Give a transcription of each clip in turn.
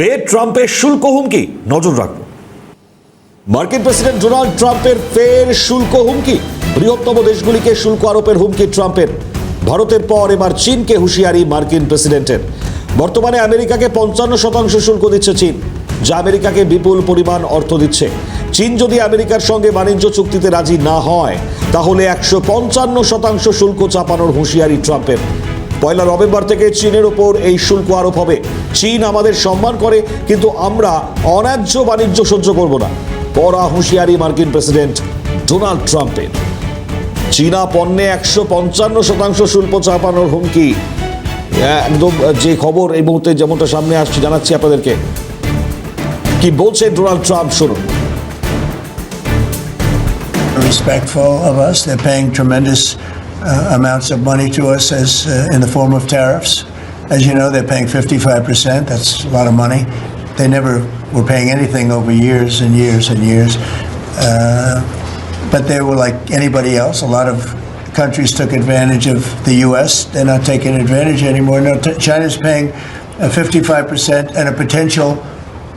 ফের ট্রাম্পের শুল্ক হুমকি। নজর রাখব মার্কিন প্রেসিডেন্ট ডোনাল্ড ট্রাম্পের ফের শুল্ক হুমকি। বৃহত্তম দেশগুলিকে শুল্ক আরোপের হুমকি ট্রাম্পের। ভারতের পর এবার চীনকে হুঁশিয়ারি মার্কিন প্রেসিডেন্টের। বর্তমানে আমেরিকাকে পঞ্চান্ন শতাংশ শুল্ক দিচ্ছে চীন, যা আমেরিকাকে বিপুল পরিমাণ অর্থ দিচ্ছে। চীন যদি আমেরিকার সঙ্গে বাণিজ্য চুক্তিতে রাজি না হয়, তাহলে একশো পঞ্চান্ন শতাংশ শুল্ক চাপানোর হুঁশিয়ারি ট্রাম্পের। পয়লা নভেম্বর থেকে চীনের ওপর এই শুল্ক আরোপ হবে। চীন আমাদের সম্মান করে, কিন্তু আমরা অন্যায্য বাণিজ্য সহ্য করব না। কড়া হুঁশিয়ারি মার্কিন প্রেসিডেন্ট ডোনাল্ড ট্রাম্পের। চীনা পণ্যে একশো পঞ্চান্ন শতাংশ শুল্ক চাপানোর হুমকি। একদম যে খবর এই মুহূর্তে যেমনটা সামনে আসছে, জানাচ্ছি আপনাদেরকে। কি বলছে ডোনাল্ড ট্রাম্প, শুনুন। Respectful of us. They're paying tremendous uh, amounts of money to us as uh, in the form of tariffs. As you know, they're paying 55%. That's a lot of money. They never were paying anything over years and years and years. Uh, but they were like anybody else. A lot of countries took advantage of the U.S. They're not taking advantage anymore. No, t- China's paying uh, 55% and a potential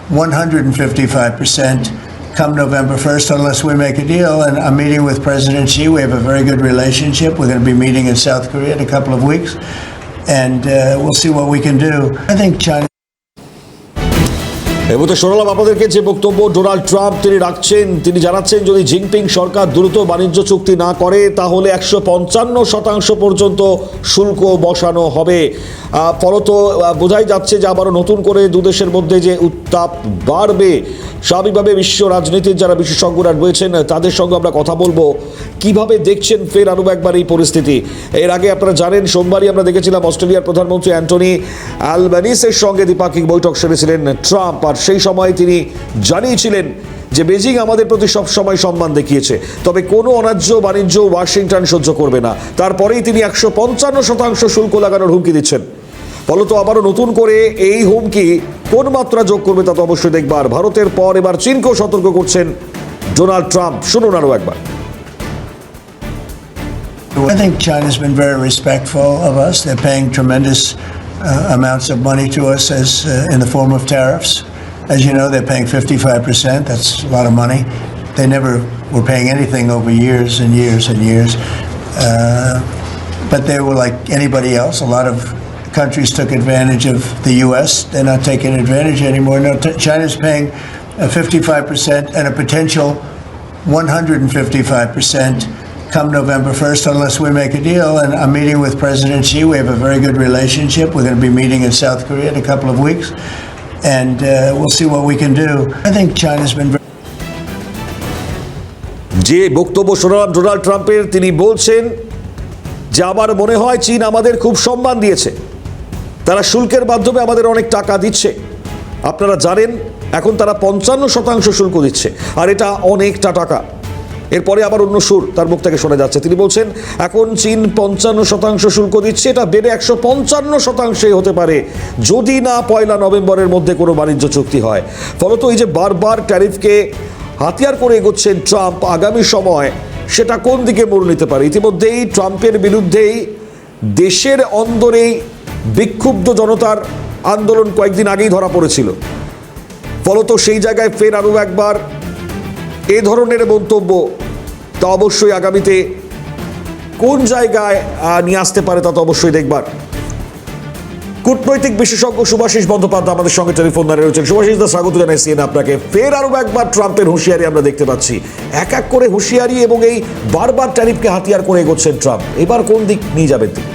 155% come November 1st unless we make a deal. And I'm meeting with President Xi. We have a very good relationship. We're going to be meeting in South Korea in a couple of weeks. And uh, we'll see what we can do. I think China. এবং শোনালাম আপনাদেরকে যে বক্তব্য Donald Trump তিনি রাখছেন, তিনি জানাচ্ছেন যদি জিনপিং সরকার দ্রুত বাণিজ্য চুক্তি না করে, তাহলে একশো পঞ্চান্ন শতাংশ পর্যন্ত শুল্ক বসানো হবে। ফলত বোঝাই যাচ্ছে যে আবারও নতুন করে দুদেশের মধ্যে যে উত্তাপ বাড়বে, স্বাভাবিকভাবে বিশ্ব রাজনীতির যারা বিশেষজ্ঞরা রয়েছেন, তাদের সঙ্গে আমরা কথা বলব। কীভাবে দেখছেন ফের আরও একবার এই পরিস্থিতি? এর আগে আপনারা জানেন, সোমবারই আমরা দেখেছিলাম অস্ট্রেলিয়ার প্রধানমন্ত্রী অ্যান্টনি অ্যালবানিসের সঙ্গে দ্বিপাক্ষিক বৈঠক সেরেছিলেন ট্রাম্প। আর সেই সময় তিনি জানিয়েছিলেন যে বেজিং আমাদের প্রতি সব সময় সম্মান দেখিয়েছে, তবে কোনো অন্যায্য বাণিজ্য ওয়াশিংটন সহ্য করবে না। তারপরেই তিনি একশো পঞ্চান্ন শতাংশ শুল্ক লাগানোর হুমকি দিচ্ছেন। ফলত আবারও নতুন করে এই হুমকি কোন মাত্রা যোগ করবে তা তো অবশ্যই দেখবার। ভারতের পর এবার চীনকেও সতর্ক করছেন ডোনাল্ড ট্রাম্প। শুনুন আরও একবার। I think China's been very respectful of us. They're paying tremendous uh, amounts of money to us as uh, in the form of tariffs. As you know, they're paying 55%. That's a lot of money. They never were paying anything over years and years and years. Uh, but they were like anybody else. A lot of countries took advantage of the U.S. They're not taking advantage anymore. No, t- China's paying uh, 55% and a potential 155% come November 1st unless we make a deal. And I'm meeting with President Xi. We have a very good relationship. We're going to be meeting in South Korea in a couple of weeks. And uh, we'll see what we can do. I think China's been very যে বক্তব্য শোনালাম Donald ট্রাম্পের তিনি বলছেন যে আমার মনে হয় চীন আমাদের খুব সম্মান দিয়েছে তারা শুল্কের মাধ্যমে আমাদের অনেক টাকা দিচ্ছে আপনারা জানেন এখন তারা পঞ্চান্ন শতাংশ শুল্ক দিচ্ছে আর এটা অনেকটা টাকা এরপরে আবার অন্য সুর তার মুখ থেকে শোনা যাচ্ছে। তিনি বলছেন, এখন চীন পঞ্চান্ন শতাংশ শুল্ক দিচ্ছে, এটা বেড়ে একশো পঞ্চান্ন শতাংশে হতে পারে, যদি না পয়লা নভেম্বরের মধ্যে কোনো বাণিজ্য চুক্তি হয়। ফলত এই যে বারবার ট্যারিফকে হাতিয়ার করে এগোচ্ছেন ট্রাম্প আগামী সময়, সেটা কোন দিকে মোড় নিতে পারে? ইতিমধ্যেই ট্রাম্পের বিরুদ্ধেই দেশের অন্দরেই বিক্ষুব্ধ জনতার আন্দোলন কয়েকদিন আগেই ধরা পড়েছিল। ফলত সেই জায়গায় ফের আরও একবার এ ধরনের মন্তব্য? তা অবশ্যই আগামীতে কোন জায়গায় নিয়ে আসতে পারে তা তো অবশ্যই দেখবার। কূটনৈতিক বিশেষজ্ঞ সুভাষিস বন্দ্যোপাধ্যায় আমাদের সঙ্গে টেলিফোন দাঁড়িয়ে রয়েছেন। সুভাষিস দা স্বাগত জানাই সিএন আপনাকে। ফের আরও একবার ট্রাম্পের হুঁশিয়ারি আমরা দেখতে পাচ্ছি। এক এক করে হুঁশিয়ারি এবং এই বারবার ট্যারিফকে হাতিয়ার করে এগোচ্ছেন ট্রাম্প। এবার কোন দিক নিয়ে যাবেন তিনি?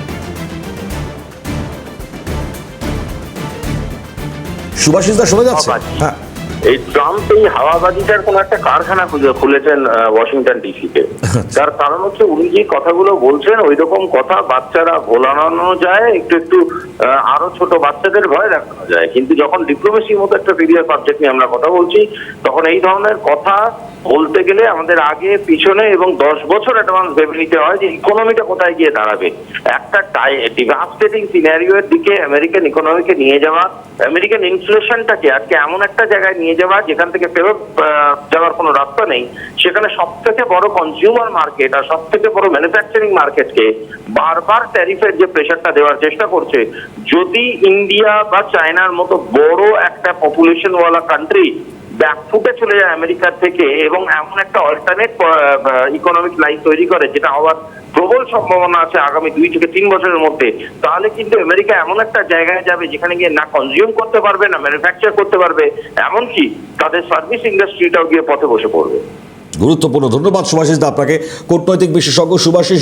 সুভাষিস দা শোনা যাচ্ছে? হ্যাঁ। এই ট্রাম্প এই হাওয়াবাজিটার কোন একটা কারখানা খুঁজে খুলেছেন ওয়াশিংটন ডিসিতে তার কারণ হচ্ছে উনি যে কথাগুলো বলছেন ওই রকম কথা বাচ্চারা ভোলানো যায় একটু একটু আরও ছোট বাচ্চাদের ভয় দেখানো যায়। কিন্তু যখন ডিপ্লোমেসির মতো একটা সিরিয়াস সাবজেক্ট নিয়ে আমরা কথা বলছি তখন এই ধরনের কথা বলতে গেলে আমাদের আগে, পিছনে এবং দশ বছর অ্যাডভান্স ভেবে নিতে হয় যে ইকোনমিটা কোথায় গিয়ে দাঁড়াবে। একটা ডিভাস্টেটিং সিনারিও এর দিকে আমেরিকান ইকোনমিকে নিয়ে যাওয়া আমেরিকান ইনফ্লেশনটাকে আজকে এমন একটা জায়গায় নিয়ে যাওয়া যেখান থেকে ফেরত যাওয়ার কোনো রাস্তা নেই, সেখানে সব থেকে বড় কনজিউমার মার্কেট আর সব থেকে বড় ম্যানুফ্যাকচারিং মার্কেটকে বারবার ট্যারিফের যে প্রেশারটা দেওয়ার চেষ্টা করছে, যদি ইন্ডিয়া বা চায়নার মতো বড় একটা পপুলেশনওয়ালা কান্ট্রি ব্যাকফুটে চলে যায় আমেরিকার থেকে এবং এমন একটা অল্টারনেট ইকোনমিক লাইফ তৈরি করে যেটা হওয়ার প্রবল সম্ভাবনা আছে আগামী দুই থেকে তিন বছরের মধ্যে। তাহলে কিন্তু আমেরিকা এমন একটা জায়গায় যাবে যেখানে গিয়ে না কনজিউম করতে পারবে, না ম্যানুফ্যাকচার করতে পারবে, এমনকি তাদের সার্ভিস ইন্ডাস্ট্রিটাও গিয়ে পথে বসে পড়বে। গুরুত্বপূর্ণ। ধন্যবাদ সুভাষিস দা আপনাকে। কূটনৈতিক বিশেষজ্ঞ সুভাষিস